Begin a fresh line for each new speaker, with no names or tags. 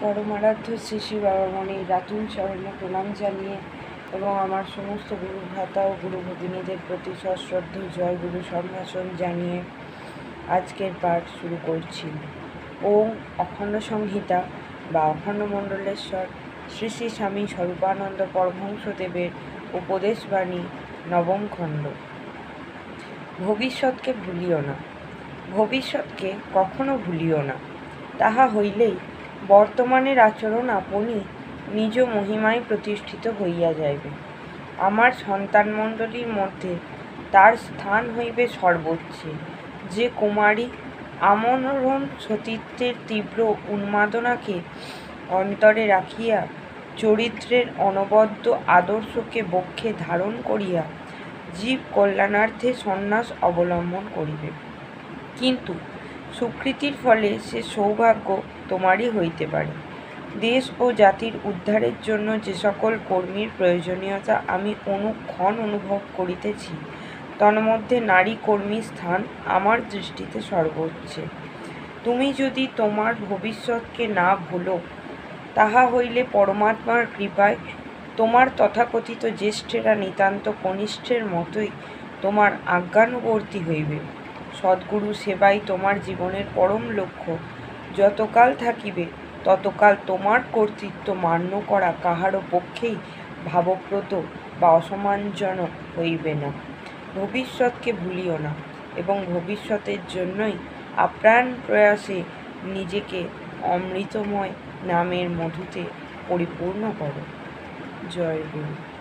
পরমারাধ্য শ্রী শ্রী বাবামণির রাতুল চরণে প্রণাম জানিয়ে এবং আমার সমস্ত গুরু ভ্রাতা ও গুরু ভগিনীদের প্রতি সশ্রদ্ধ, জয় গুরু সম্ভাষণ জানিয়ে আজকের পাঠ শুরু করছি। ওম অখণ্ড সংহিতা বা অখণ্ড মণ্ডলেশ্বর, শ্রী শ্রী স্বামী স্বরূপানন্দ পরমহংসদেবের উপদেশবাণী নবম খণ্ড। ভবিষ্যৎকে ভুলিও না। ভবিষ্যৎকে কখনো ভুলিও না। তাহা হইলেই বর্তমানের আচরণ আপনি নিজ মহিমায় প্রতিষ্ঠিত হইয়া যাইবে। আমার সন্তানমণ্ডলীর মধ্যে তার স্থান হইবে সর্বোচ্চে। যে কুমারী আমরণ সতীত্বের তীব্র উন্মাদনাকে অন্তরে রাখিয়া চরিত্রের অনবদ্য আদর্শকে বক্ষে ধারণ করিয়া জীব কল্যাণার্থে সন্ন্যাস অবলম্বন করিবে। কিন্তু সুকৃতির ফলে সে সৌভাগ্য তোমারই হইতে পারে। দেশ ও জাতির উদ্ধারের জন্য যে সকল কর্মীর প্রয়োজনীয়তা আমি অনুক্ষণ অনুভব করিতেছি, তন্মধ্যে নারী কর্মীর স্থান আমার দৃষ্টিতে সর্বোচ্চে। তুমি যদি তোমার ভবিষ্যৎকে না ভুলো, তাহা হইলে পরমাত্মার কৃপায় তোমার তথাকথিত জ্যেষ্ঠেরা নিতান্ত কনিষ্ঠের মতোই তোমার আজ্ঞানুবর্তী হইবে। সদ্গুরু সেবাই তোমার জীবনের পরম লক্ষ্য। যতকাল থাকিবে, ততকাল তোমার কর্তৃত্ব মান্য করা কাহারও পক্ষেই ভাবপ্রত বা অসম্মানজনক হইবে না। ভবিষ্যৎকে ভুলিও না এবং ভবিষ্যতের জন্যই আপ্রাণ প্রয়াসে নিজেকে অমৃতময় নামের মধুতে পরিপূর্ণ করো। জয় গুরু।